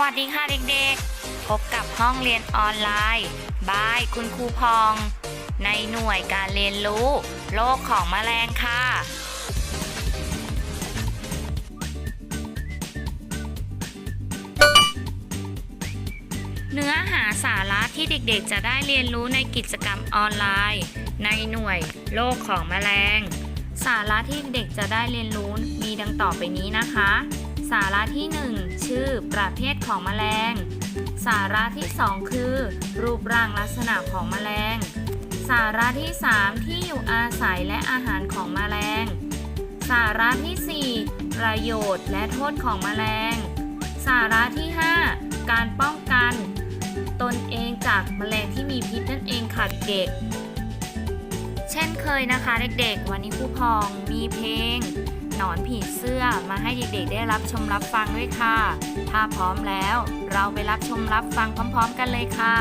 วัสดีค่ะเด็กๆ พบกับห้องเรียนออนไลน์ บายคุณครูพอง ในหน่วยการเรียนรู้ โลกของแมลงค่ะ เนื้อหาสาระที่เด็กๆ จะได้เรียนรู้ในกิจกรรมออนไลน์ ในหน่วยโลกของแมลง สาระที่เด็กจะได้เรียนรู้มีดังต่อไปนี้นะคะ สาระที่ 1 ชื่อประเภทของแมลง สาระที่ 2 คือ รูปร่างลักษณะของแมลง สาระที่ 3 ที่อยู่อาศัยและอาหารของแมลง สาระที่ 4 ประโยชน์และโทษของแมลง สาระที่ 5 การป้องกัน ตนเองจากแมลงที่มีพิษนั่นเองค่ะเด็กเช่นเคยนะคะเด็กๆ วันนี้ครูพองมีเพลง นอนผีเสื้อมาให้เด็กๆได้รับชมรับฟังด้วยค่ะ ถ้าพร้อมแล้ว เราไปรับชมรับฟังพร้อม ๆ กันเลยค่ะ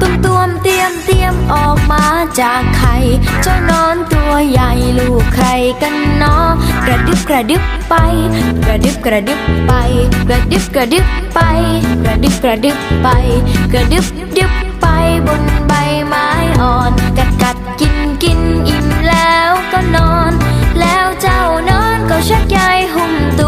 ตุ้มตวมเตรียมเตรียมออกมาจากไข่เจ้าน ตัวใหญ่ลูกใครกันเนาะกระดึบกระดึบไป กระดึบกระดึบไป กระดึบกระดึบไป กระดึบกระดึบไป กระดึบดึบไปบนใบไม้อ่อน กัดกัดกินกินอิ่มแล้วก็นอน แล้วเจ้านอนก็ชักใยหุ่มตัว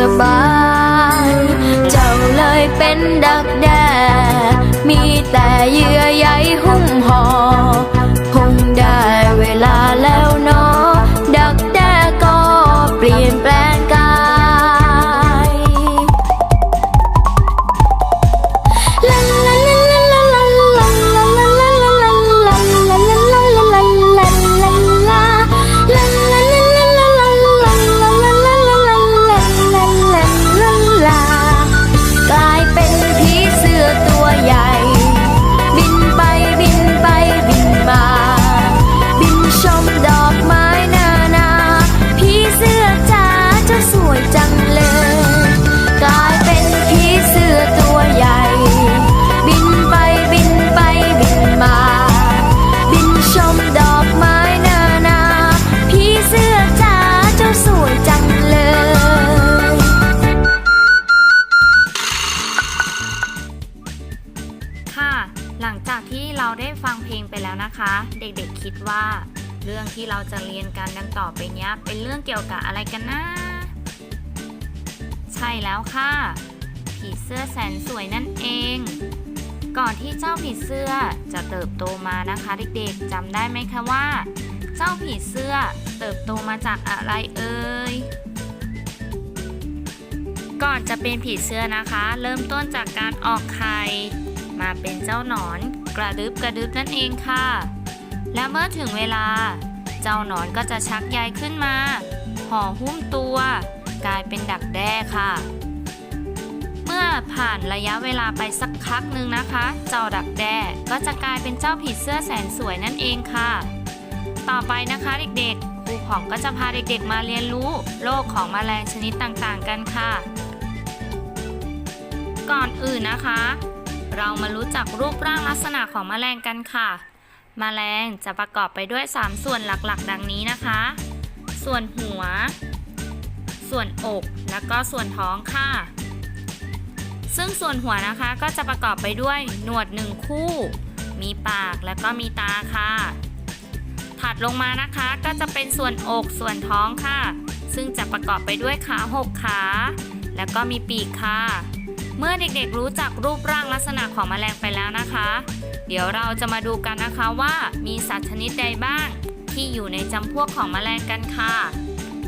สบาย เจ้าเลยเป็นดักแด้มีแต่เยื่อใยหุ้มห่อ คิดว่าเรื่องที่เราจะเรียนกันดังต่อไปนี้เป็นเรื่องเกี่ยวกับอะไรกันนะ ใช่แล้วค่ะ ผีเสื้อแสนสวยนั่นเอง ก่อนที่เจ้าผีเสื้อจะเติบโตมานะคะเด็กๆจำได้ไหมคะว่า เจ้าผีเสื้อเติบโตมาจากอะไรเอ่ยก่อนจะเป็นผีเสื้อนะคะ เริ่มต้นจากการออกไข่มาเป็นเจ้าหนอนกระดึบกระดึบนั่นเองค่ะ และเมื่อถึงเวลา เจ้าหนอนก็จะชักใยขึ้นมา ห่อหุ้มตัว กลายเป็นดักแด้ค่ะ เมื่อผ่านระยะเวลาไปสักพักหนึ่งนะคะ เจ้าดักแด้ก็จะกลายเป็นเจ้าผีเสื้อแสนสวยนั่นเองค่ะ ต่อไปนะคะเด็กๆครูของก็จะพาเด็กๆมาเรียนรู้โลกของแมลงชนิดต่างๆ กันค่ะ ก่อนอื่นนะคะ เรามารู้จักรูปร่างลักษณะของแมลงกันค่ะ แมลงจะประกอบไปด้วย 3 ส่วนหลักๆ ดังนี้นะคะ ส่วนหัว ส่วนอก และก็ส่วนท้องค่ะ ซึ่งส่วนหัวนะคะก็จะประกอบไปด้วยหนวดหนึ่งคู่ มีปากและก็มีตาค่ะ ถัดลงมานะคะก็จะเป็นส่วนอกส่วนท้องค่ะ ซึ่งจะประกอบไปด้วยขาหกขา แล้วก็มีปีกค่ะ เมื่อเด็กๆรู้จักรูปร่างลักษณะของแมลงไปแล้วนะคะ เดี๋ยวเราจะมาดูกันนะคะว่ามีสัตว์ชนิดใดบ้าง ที่อยู่ในจำพวกของแมลงกันค่ะ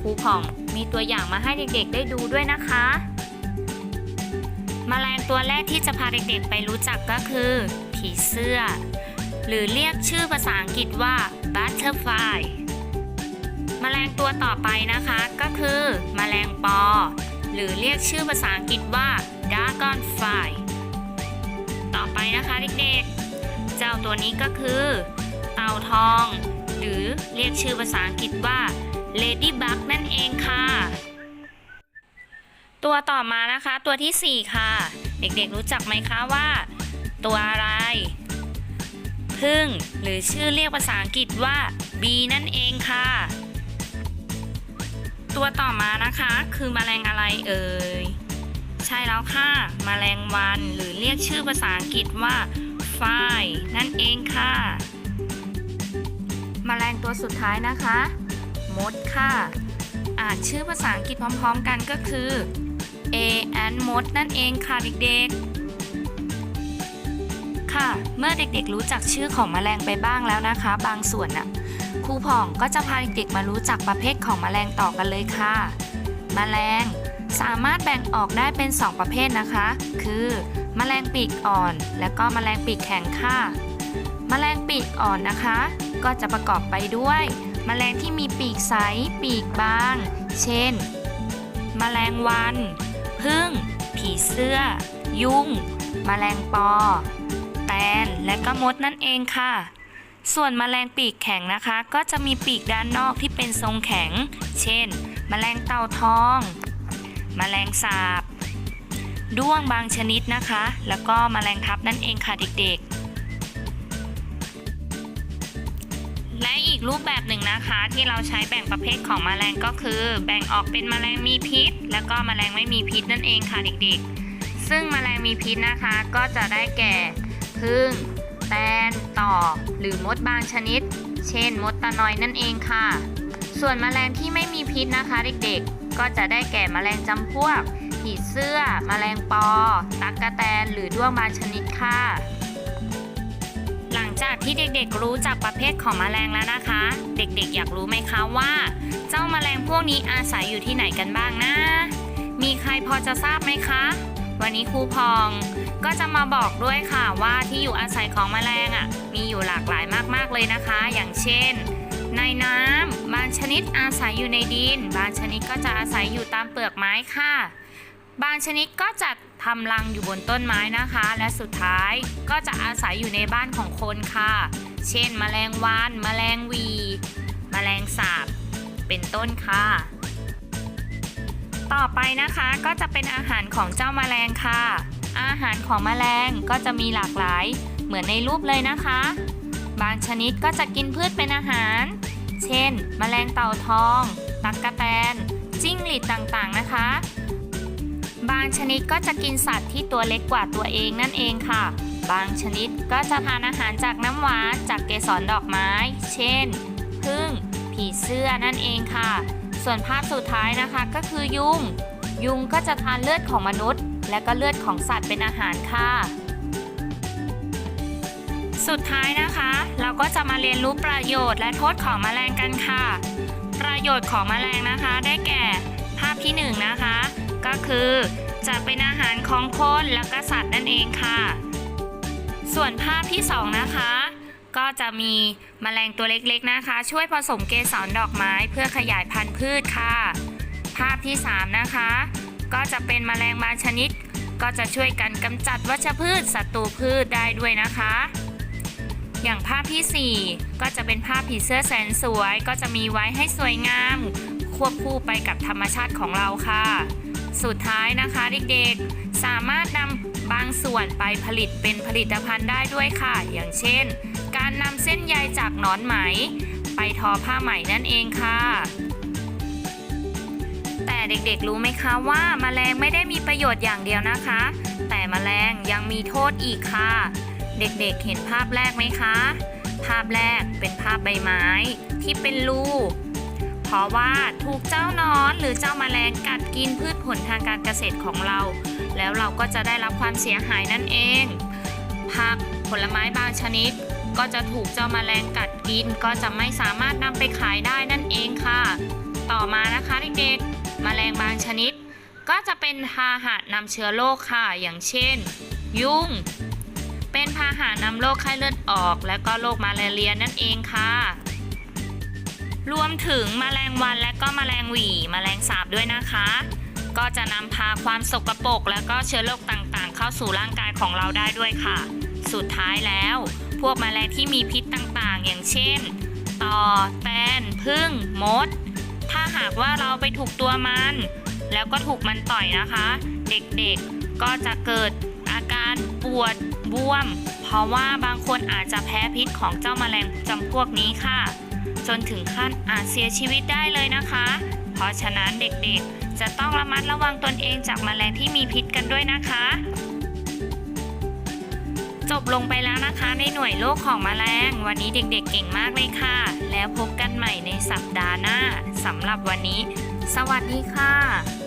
ครูผ่องมีตัวอย่างมาให้เด็กๆได้ดูด้วยนะคะแมลงตัวแรกที่จะพาเด็กๆไปรู้จักก็คือ ผีเสื้อ หรือเรียกชื่อภาษาอังกฤษว่า butterfly แมลงตัวต่อไปนะคะก็คือแมลงปอ หรือเรียกชื่อภาษาอังกฤษว่า dragonfly ต่อไปนะคะเด็กๆ เจ้าตัวนี้ก็คือ เต่าทอง หรือเรียกชื่อภาษาอังกฤษว่า ladybug นั่นเองค่ะ ตัวต่อมานะคะตัวที่ 4 ค่ะ เด็กๆรู้จักไหมคะว่า ตัวอะไรพึ่งหรือชื่อเรียกภาษาอังกฤษว่า bee นั่นเองค่ะ ตัวต่อมานะคะคือแมลงอะไรเอ่ย ใช่แล้วค่ะแมลงวันหรือเรียกชื่อภาษาอังกฤษว่า fly นั่นเองค่ะแมลงตัวสุดท้ายนะคะ มดค่ะ อ่านชื่อภาษาอังกฤษพร้อมๆกันก็คือ a and มดนั่นเองค่ะเด็กๆ ค่ะ เมื่อเด็กๆรู้จักชื่อของแมลงไปบ้างแล้วนะคะ บางส่วนน่ะครูผ่องก็จะพาเด็กๆมารู้จักประเภทของแมลงต่อกันเลยค่ะแมลงสามารถแบ่งออกได้เป็น 2 ประเภทนะคะ คือ แมลงปีกอ่อน และก็แมลงปีกแข็งค่ะแมลงปีกอ่อนนะคะ ก็จะประกอบไปด้วยแมลงที่มีปีกใส ปีกบาง เช่น แมลงวัน พึ่ง ผีเสื้อ ยุง แมลงปอ แตน และก็มดนั่นเองค่ะ ส่วนแมลงปีกแข็งนะคะ ก็จะมีปีกด้านนอกที่เป็นทรงแข็ง เช่น แมลงเต่าทอง แมลงสาบ ด้วงบางชนิดนะคะ แล้วก็แมลงทับนั่นเองค่ะเด็กๆ และอีกรูปแบบหนึ่งนะคะ ที่เราใช้แบ่งประเภทของแมลงก็คือ แบ่งออกเป็นแมลงมีพิษ แล้วก็แมลงไม่มีพิษนั่นเองค่ะเด็กๆ ซึ่งแมลงมีพิษนะคะก็จะได้แก่พึ่งแตนต่อ หรือมดบางชนิด เช่น มดตะนอยนั่นเองค่ะ ส่วนแมลงที่ไม่มีพิษนะคะ เด็กๆ ก็จะได้แก่แมลงจำพวก ผีเสื้อแมลงปอ ตั๊กะแตนหรือด้วงบางชนิดค่ะ หลังจากที่เด็กๆรู้จักประเภทของแมลงแล้วนะคะ เด็กๆอยากรู้ไหมคะว่า เจ้าแมลงพวกนี้อาศัยอยู่ที่ไหนกันบ้างนะ มีใครพอจะทราบไหมคะ วันนี้ครูพองก็จะมาบอกด้วยค่ะว่าที่อยู่อาศัยของแมลงอะ มีอยู่หลากหลายมากๆเลยนะคะ อย่างเช่นในน้ำบางชนิดอาศัยอยู่ในดิน บางชนิดก็จะอาศัยอยู่ตามเปลือกไม้ค่ะ บางชนิดก็จะทำรังอยู่บนต้นไม้นะคะ และสุดท้ายก็จะอาศัยอยู่ในบ้านของคนค่ะ เช่นแมลงวันแมลงวีแมลงสาบ เป็นต้นค่ะ ต่อไปนะคะก็จะเป็นอาหารของเจ้าแมลงค่ะ อาหารของแมลงก็จะมีหลากหลายเหมือนในรูปเลยนะคะ บางชนิดก็จะกินพืชเป็นอาหาร เช่นแมลงเต่าทอง ตั๊กะแตนจิ้งหรีดต่างๆนะคะ บางชนิดก็จะกินสัตว์ที่ตัวเล็กกว่าตัวเองนั่นเองค่ะ บางชนิดก็จะทานอาหารจากน้ำหวานจากเกสรดอกไม้ เช่นพึ่ง ผีเสื้อนั่นเองค่ะ ส่วนภาพสุดท้ายนะคะก็คือยุง ยุงก็จะทานเลือดของมนุษย์ และก็เลือดของสัตว์เป็นอาหารค่ะสุดท้ายนะคะ เราก็จะมาเรียนรู้ประโยชน์และโทษของแมลงกันค่ะ ประโยชน์ของแมลงนะคะ ได้แก่ ภาพที่หนึ่งนะคะ ก็คือ จะเป็นอาหารของคนและก็สัตว์นั่นเองค่ะ ส่วนภาพที่สองนะคะ ก็จะมีแมลงตัวเล็กๆนะคะ ช่วยผสมเกสรดอกไม้เพื่อขยายพันธุ์พืชค่ะ ภาพที่ 3 นะคะ ก็จะเป็นแมลงบางชนิด ก็จะช่วยกันกำจัดวัชพืชศัตรูพืชได้ด้วยนะคะอย่างภาพทีสี่ 4 ก็จะเป็นภาพผีเสื้อแสนสวย ก็จะมีไว้ให้สวยงาม ควบคู่ไปกับธรรมชาติของเราค่ะ สุดท้ายนะคะเด็กๆ สามารถนำบางส่วนไปผลิตเป็นผลิตภัณฑ์ได้ด้วยค่ะ อย่างเช่น การนำเส้นใยจากหนอนไหม ไปทอผ้าไหมนั่นเองค่ะ แต่เด็กๆรู้ไหมคะว่าแมลงไม่ได้มีประโยชน์อย่างเดียวนะคะ แต่แมลงยังมีโทษอีกค่ะ เด็กๆเห็นภาพแรกไหมคะ ภาพแรกเป็นภาพใบไม้ที่เป็นรู เพราะว่าถูกเจ้าหนอนหรือเจ้าแมลงกัดกินพืชผลทางการเกษตรของเรา แล้วเราก็จะได้รับความเสียหายนั่นเอง ผักผลไม้บางชนิด ก็จะถูกเจ้าแมลงกัดกิน ก็จะไม่สามารถนำไปขายได้นั่นเองค่ะ ต่อมานะคะเด็กๆแมลงบางชนิด ก็จะเป็นพาหะนำเชื้อโรคค่ะ อย่างเช่น ยุงเป็นพาหะนำโรคไข้เลือดออก และก็โรคมาลาเรียนั่นเองค่ะ รวมถึงแมลงวันและก็แมลงหวี่แมลงสาบด้วยนะคะ ก็จะนำพาความสกปรกและก็เชื้อโรคต่างๆ เข้าสู่ร่างกายของเราได้ด้วยค่ะ สุดท้ายแล้ว พวกแมลงที่มีพิษต่างๆ อย่างเช่นต่อแตนพึ่งมด ถ้าหากว่าเราไปถูกตัวมัน แล้วก็ถูกมันต่อยนะคะ เด็กๆก็จะเกิดอาการปวดบวม เพราะว่าบางคนอาจจะแพ้พิษของเจ้าแมลงจำพวกนี้ค่ะ จนถึงขั้นอาจเสียชีวิตได้เลยนะคะ เพราะฉะนั้นเด็กๆ จะต้องระมัดระวังตนเองจากแมลงที่มีพิษกันด้วยนะคะ จบลงไปแล้วนะคะในหน่วยโลกของแมลง วันนี้เด็กๆ เก่งมากเลยค่ะ แล้วพบกันใหม่ในสัปดาห์หน้าสำหรับวันนี้ สวัสดีค่ะ